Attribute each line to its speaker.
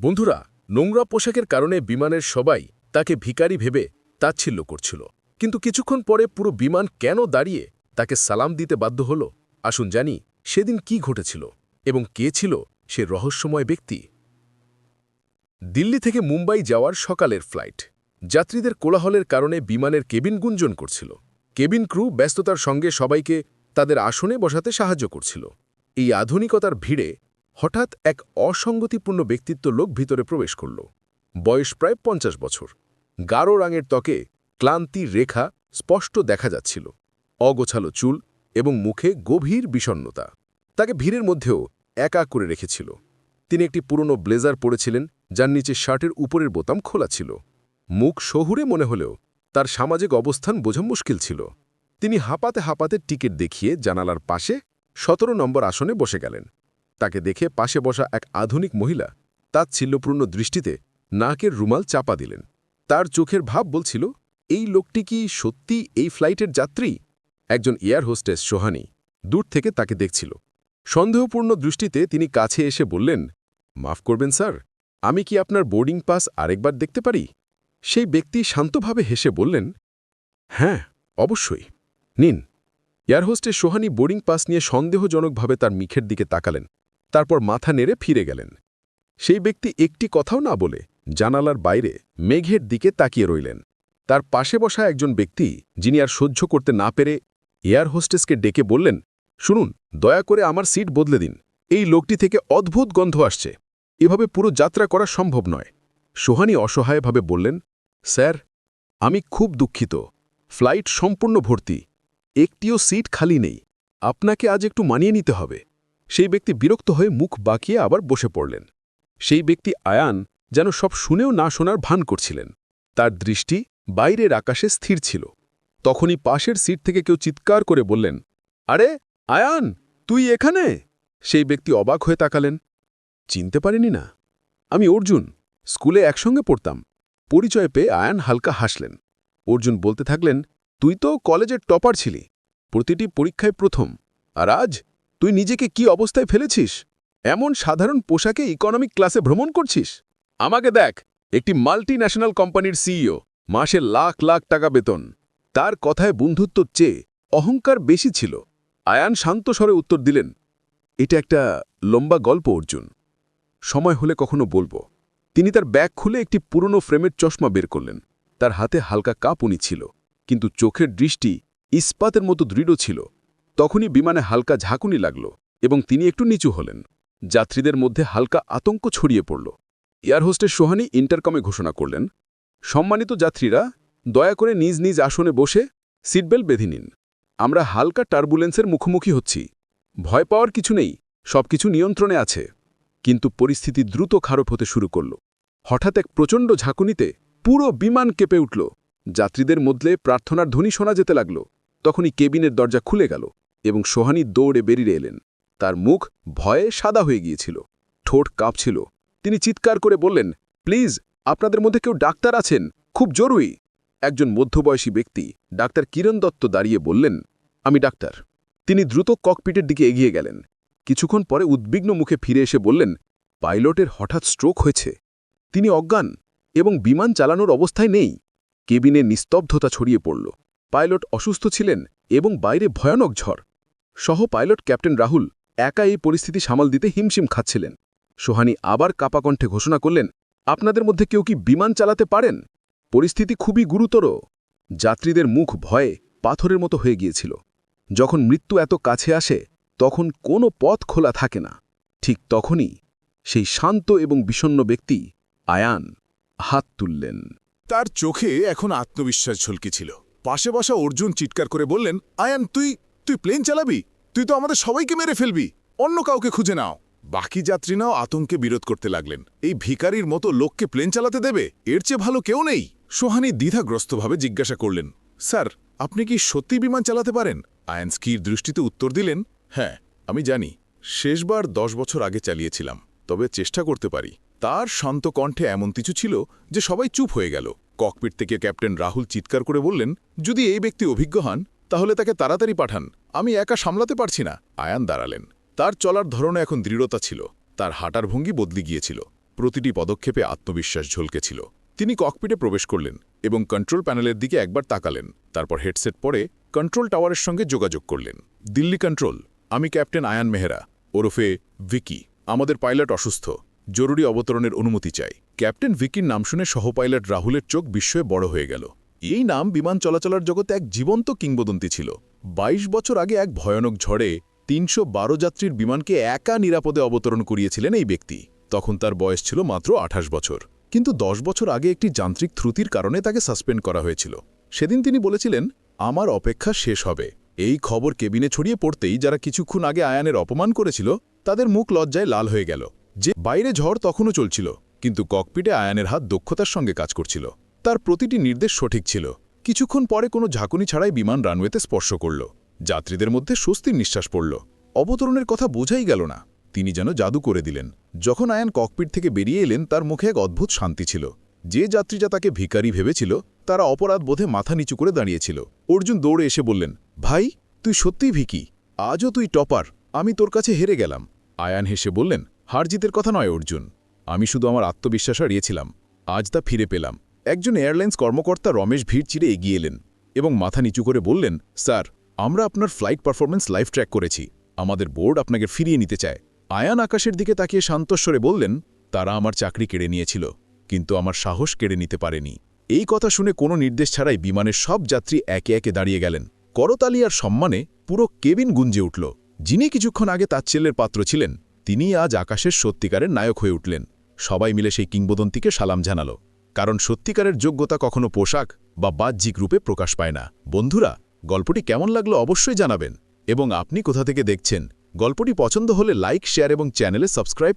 Speaker 1: বন্ধুরা, নোংরা পোশাকের কারণে বিমানের সবাই তাকে ভিখারি ভেবে তাচ্ছিল্য করছিল। কিন্তু কিছুক্ষণ পরে পুরো বিমান কেন দাঁড়িয়ে তাকে সালাম দিতে বাধ্য হল, আসুন জানি সেদিন কি ঘটেছিল এবং কে ছিল সে রহস্যময় ব্যক্তি। দিল্লি থেকে মুম্বাই যাওয়ার সকালের ফ্লাইট। যাত্রীদের কোলাহলের কারণে বিমানের কেবিন গুঞ্জন করছিল। কেবিন ক্রু ব্যস্ততার সঙ্গে সবাইকে তাদের আসনে বসাতে সাহায্য করছিল। এই আধুনিকতার ভিড়ে হঠাৎ এক অসঙ্গতিপূর্ণ ব্যক্তিত্ব লোক ভিতরে প্রবেশ করল। বয়স প্রায় পঞ্চাশ বছর। গাঢ় রাঙের ত্বকে ক্লান্তির রেখা স্পষ্ট দেখা যাচ্ছিল। অগোছালো চুল এবং মুখে গভীর বিষণ্নতা তাকে ভিড়ের মধ্যেও একা করে রেখেছিল। তিনি একটি পুরনো ব্লেজার পরেছিলেন, যার নিচে শার্টের উপরের বোতাম খোলা ছিল। মুখ শহুরে মনে হলেও তার সামাজিক অবস্থান বোঝা মুশকিল ছিল। তিনি হাঁপাতে হাঁপাতে টিকিট দেখিয়ে জানালার পাশে সতেরো নম্বর আসনে বসে গেলেন। তাকে দেখে পাশে বসা এক আধুনিক মহিলা তাচ্ছিল্যপূর্ণ দৃষ্টিতে নাকের রুমাল চাপা দিলেন। তার চোখের ভাব বলছিল, এই লোকটি কি সত্যি এই ফ্লাইটের যাত্রী? একজন এয়ার হোস্টেস সোহানি দূর থেকে তাকে দেখছিল। সন্দেহপূর্ণ দৃষ্টিতে তিনি কাছে এসে বললেন, মাফ করবেন স্যার, আমি কি আপনার বোর্ডিং পাস আরেকবার দেখতে পারি? সেই ব্যক্তি শান্তভাবে হেসে বললেন হ্যাঁ অবশ্যই। নিন। Air hostess Sohani boarding pass নিয়ে সন্দেহজনকভাবে তার মিখের দিকে তাকালেন। তারপর মাথা নেড়ে ফিরে গেলেন। সেই ব্যক্তি একটি কথাও না বলে জানালার বাইরে মেঘের দিকে তাকিয়ে রইলেন। তার পাশে বসা একজন ব্যক্তি, যিনি আর সহ্য করতে না পেরে এয়ার হোস্টেসকে ডেকে বললেন, শুনুন, দয়া করে আমার সিট বদলে দিন। এই লোকটি থেকে অদ্ভুত গন্ধ আসছে। এভাবে পুরো যাত্রা করা সম্ভব নয়। সোহানি অসহায়ভাবে বললেন, স্যার, আমি খুব দুঃখিত। ফ্লাইট সম্পূর্ণ ভর্তি। একটিও সিট খালি নেই। আপনাকে আজ একটু মানিয়ে নিতে হবে। সেই ব্যক্তি বিরক্ত হয়ে মুখ বাঁকিয়ে আবার বসে পড়লেন। সেই ব্যক্তি আয়ান যেন সব শুনেও না শোনার ভান করছিলেন। তার দৃষ্টি বাইরের আকাশে স্থির ছিল। তখনই পাশের সিট থেকে কেউ চিৎকার করে বললেন, আরে, আয়ান, তুই এখানে? সেই ব্যক্তি অবাক হয়ে তাকালেন। চিনতে পারিনি না। আমি অর্জুন, স্কুলে একসঙ্গে পড়তাম। পরিচয় পেয়ে আয়ান হালকা হাসলেন। অর্জুন বলতে থাকলেন, তুই তো কলেজের টপার ছিলি। প্রতিটি পরীক্ষায় প্রথম। আর আজ তুই নিজেকে কি অবস্থায় ফেলেছিস? এমন সাধারণ পোশাকে ইকোনমিক ক্লাসে ভ্রমণ করছিস? আমাকে দেখ, একটি মাল্টি ন্যাশনাল কোম্পানির সিইও মাসে লাখ লাখ টাকা বেতন। তার কথায় বন্ধুত্বর চেয়ে অহংকার বেশি ছিল। আয়ান শান্ত স্বরে উত্তর দিলেন, এটা একটা লম্বা গল্প, অর্জুন। সময় হলে কখনো বলব। তিনি তার ব্যাগ খুলে একটি পুরনো ফ্রেমের চশমা বের করলেন। তার হাতে হালকা কাঁপুনি ছিল, কিন্তু চোখের দৃষ্টি ইস্পাতের মতো দৃঢ় ছিল। তখনই বিমানে হালকা ঝাঁকুনি লাগল এবং তিনি একটু নিচু হলেন। যাত্রীদের মধ্যে হালকা আতঙ্ক ছড়িয়ে পড়ল। এয়ার হোস্টেস সোহানি ইন্টারকমে ঘোষণা করলেন, সম্মানিত যাত্রীরা, দয়া করে নিজ নিজ আসনে বসে সিটবেল্ট বেঁধে নিন। আমরা হালকা টার্বুলেন্সের মুখোমুখি হচ্ছি। ভয় পাওয়ার কিছু নেই, সবকিছু নিয়ন্ত্রণে আছে। কিন্তু পরিস্থিতি দ্রুত খারাপ হতে শুরু করল। হঠাৎ এক প্রচণ্ড ঝাঁকুনিতে পুরো বিমান কেঁপে উঠল। যাত্রীদের মধ্যে প্রার্থনার ধ্বনি শোনা যেতে লাগল। তখনই কেবিনের দরজা খুলে গেল। এবং সোহানি দৌড়ে বেরিয়ে এলেন। তার মুখ ভয়ে সাদা হয়ে গিয়েছিল। ঠোঁট কাঁপছিল। তিনি চিৎকার করে বললেন, প্লিজ, আপনাদের মধ্যে কেউ ডাক্তার আছেন? খুব জরুরি। একজন মধ্যবয়সী ব্যক্তি, ডাক্তার কিরণ দত্ত, দাঁড়িয়ে বললেন, আমি ডাক্তার। তিনি দ্রুত ককপিটের দিকে এগিয়ে গেলেন। কিছুক্ষণ পরে উদ্বিগ্ন মুখে ফিরে এসে বললেন, পাইলটের হঠাৎ স্ট্রোক হয়েছে। তিনি অজ্ঞান এবং বিমান চালানোর অবস্থায় নেই। কেবিনে নিস্তব্ধতা ছড়িয়ে পড়ল। পাইলট অসুস্থ ছিলেন এবং বাইরে ভয়ানক ঝড়। সহ পাইলট ক্যাপ্টেন রাহুল একা এই পরিস্থিতি সামাল দিতে হিমশিম খাচ্ছিলেন। সোহানি আবার কাপাকণ্ঠে ঘোষণা করলেন, আপনাদের মধ্যে কেউ কি বিমান চালাতে পারেন? পরিস্থিতি খুবই গুরুতর। যাত্রীদের মুখ ভয়ে পাথরের মতো হয়ে গিয়েছিল। যখন মৃত্যু এত কাছে আসে, তখন কোনো পথ খোলা থাকে না। ঠিক তখনই সেই শান্ত এবং বিষণ্ন ব্যক্তি আয়ান হাত তুললেন।
Speaker 2: তার চোখে এখন আত্মবিশ্বাস ঝলকেছিল। পাশে বসা অর্জুন চিৎকার করে বললেন, আয়ান, তুই তুই প্লেন চালাবি? তুই তো আমাদের সবাইকে মেরে ফেলবি। অন্য কাউকে খুঁজে নাও। বাকি যাত্রীরাও আতঙ্কে বিরোধ করতে লাগলেন। এই ভিকারির মতো লোককে প্লেন চালাতে দেবে? এর চেয়ে ভালো কেউ নেই। সোহানি দ্বিধাগ্রস্তভাবে জিজ্ঞাসা করলেন, স্যার, আপনি কি সত্যি বিমান চালাতে পারেন? আয়ান স্কির দৃষ্টিতে উত্তর দিলেন হ্যাঁ আমি জানি। শেষবার দশ বছর আগে চালিয়েছিলাম, তবে চেষ্টা করতে পারি। তার শান্ত কণ্ঠে এমন কিছু ছিল যে সবাই চুপ হয়ে গেল। ককপিট থেকে ক্যাপ্টেন রাহুল চিৎকার করে বললেন, যদি এই ব্যক্তি অভিজ্ঞ হন, তাহলে তাকে তাড়াতাড়ি পাঠান। আমি একা সামলাতে পারছি না। আয়ান দাঁড়ালেন। তার চলার ধরনে এখন দৃঢ়তা ছিল। তার হাঁটার ভঙ্গি বদলে গিয়েছিল। প্রতিটি পদক্ষেপে আত্মবিশ্বাস ঝলকেছিল। তিনি ককপিটে প্রবেশ করলেন এবং কন্ট্রোল প্যানেলের দিকে একবার তাকালেন। তারপর হেডসেট পরে কন্ট্রোল টাওয়ারের সঙ্গে যোগাযোগ করলেন। দিল্লি কন্ট্রোল, আমি ক্যাপ্টেন আয়ান মেহরা, ওরফে ভিকি, আমাদের পাইলট অসুস্থ। জরুরি অবতরণের অনুমতি চাই। ক্যাপ্টেন ভিকির নাম শুনে সহপাইলট রাহুলের চোখ বিস্ময়ে বড় হয়ে গেল। এই নাম বিমান চলাচলার জগতে এক জীবন্ত কিংবদন্তি ছিল। ২২ বছর আগে এক ভয়ানক ঝড়ে তিনশো বারো যাত্রীর বিমানকে একা নিরাপদে অবতরণ করিয়েছিলেন এই ব্যক্তি। তখন তার বয়স ছিল মাত্র আঠাশ বছর। কিন্তু দশ বছর আগে একটি যান্ত্রিক ত্রুটির কারণে তাকে সাসপেন্ড করা হয়েছিল। সেদিন তিনি বলেছিলেন, আমার অপেক্ষা শেষ হবে। এই খবর কেবিনে ছড়িয়ে পড়তেই যারা কিছুক্ষণ আগে আয়ানের অপমান করেছিল, তাদের মুখ লজ্জায় লাল হয়ে গেল। যে বাইরে ঝড় তখনও চলছিল, কিন্তু ককপিটে আয়ানের হাত দক্ষতার সঙ্গে কাজ করছিল। তার প্রতিটি নির্দেশ সঠিক ছিল। কিছুক্ষণ পরে কোনো ঝাঁকুনি ছাড়াই বিমান রানওয়েতে স্পর্শ করল। যাত্রীদের মধ্যে স্বস্তির নিঃশ্বাস পড়ল। অবতরণের কথা বোঝাই গেল না। তিনি যেন জাদু করে দিলেন। যখন আয়ান ককপিট থেকে বেরিয়ে এলেন, তার মুখে এক অদ্ভুত শান্তি ছিল। যে যাত্রীরা তাকে ভিখারি ভেবেছিল, তারা অপরাধ বোধে মাথা নিচু করে দাঁড়িয়েছিল। অর্জুন দৌড়ে এসে বললেন, ভাই, তুই সত্যিই ভিকি? আজও তুই টপার। আমি তোর কাছে হেরে গেলাম। আয়ান হেসে বললেন হারজিতের কথা নয়, অর্জুন। আমি শুধু আমার আত্মবিশ্বাস হারিয়েছিলাম। আজ তা ফিরে পেলাম। একজন এয়ারলাইন্স কর্মকর্তা রমেশ ভিড় চিরে এগিয়ে এলেন এবং মাথা নিচু করে বললেন, স্যার, আমরা আপনার ফ্লাইট পারফরমেন্স লাইভ ট্র্যাক করেছি। আমাদের বোর্ড আপনাকে ফিরিয়ে নিতে চায়। আয়ান আকাশের দিকে তাকিয়ে শান্তস্বরে বললেন, তারা আমার চাকরি কেড়ে নিয়েছিল, কিন্তু আমার সাহস কেড়ে নিতে পারেনি। এই কথা শুনে কোনো নির্দেশ ছাড়াই বিমানের সব যাত্রী একে একে দাঁড়িয়ে গেলেন। করতালি আর সম্মানে পুরো কেবিন গুঞ্জে উঠল। যিনি কিছুক্ষণ আগে তাচ্ছেল্যের পাত্র ছিলেন তিনি আজ আকাশের সত্যিকারের নায়ক হয়ে উঠলেন। সবাই মিলে সেই কিংবদন্তিকে সালাম জানালো। কারণ সত্যিকারের যোগ্যতা কখনো পোশাক বা বাহ্যিক রূপে প্রকাশ পায় না। বন্ধুরা, গল্পটি কেমন লাগল অবশ্যই জানাবেন। এবং আপনি কোথা থেকে দেখছেন, গল্পটি পছন্দ হলে লাইক, শেয়ার এবং চ্যানেলে সাবস্ক্রাইব